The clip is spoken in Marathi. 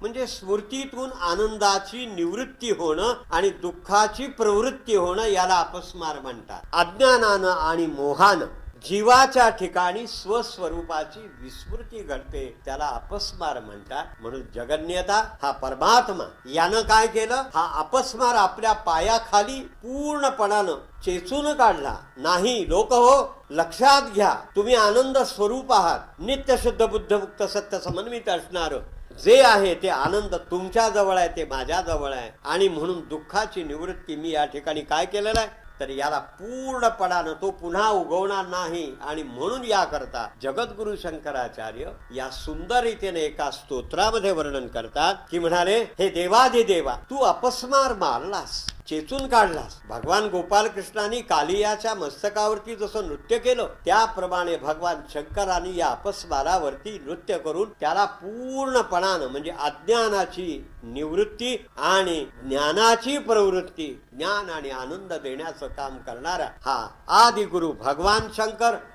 म्हणजे स्मृतीतून आनंदाची निवृत्ती होणं आणि दुःखाची प्रवृत्ती होणं याला अपस्मार म्हणतात. अज्ञानानं आणि मोहानं जीवाच्या ठिकाणी स्वस्वरूपाची विस्मृती घडते त्याला अपस्मार म्हणतात. म्हणून जगन्यता हा परमात्मा. यानं काय केलं? हा अपस्मार आपल्या पायाखाली पूर्णपणानं चेचून काढला. नाही लोक हो लक्षात घ्या. तुम्ही आनंद स्वरूप आहात. नित्य शुद्ध बुद्ध मुक्त सत्य समन्वित असणार. जे आहे ते आनंद तुमच्या जवळ आहे ते माझ्या जवळ आहे. आणि म्हणून दुःखाची निवृत्ती मी या ठिकाणी काय केलेलं आहे? तर याला पूर्णपणानं तो पुन्हा उगवणार नाही. आणि म्हणून याकरता जगद्गुरु शंकराचार्य या सुंदर रीतीने एका स्तोत्रामध्ये वर्णन करतात. की म्हणाले हे देवादि देवा तू अपस्मार मारलास. चेचून काढलास. भगवान गोपाल कृष्णाने कालियाच्या मस्तकावरती जसं नृत्य केलं त्याप्रमाणे भगवान शंकराने या अपस्मारावरती नृत्य करून त्याला पूर्णपणानं म्हणजे अज्ञानाची निवृत्ती आणि ज्ञानाची प्रवृत्ती ज्ञान आणि आनंद देण्याचं काम करणारा हा आदिगुरु भगवान शंकर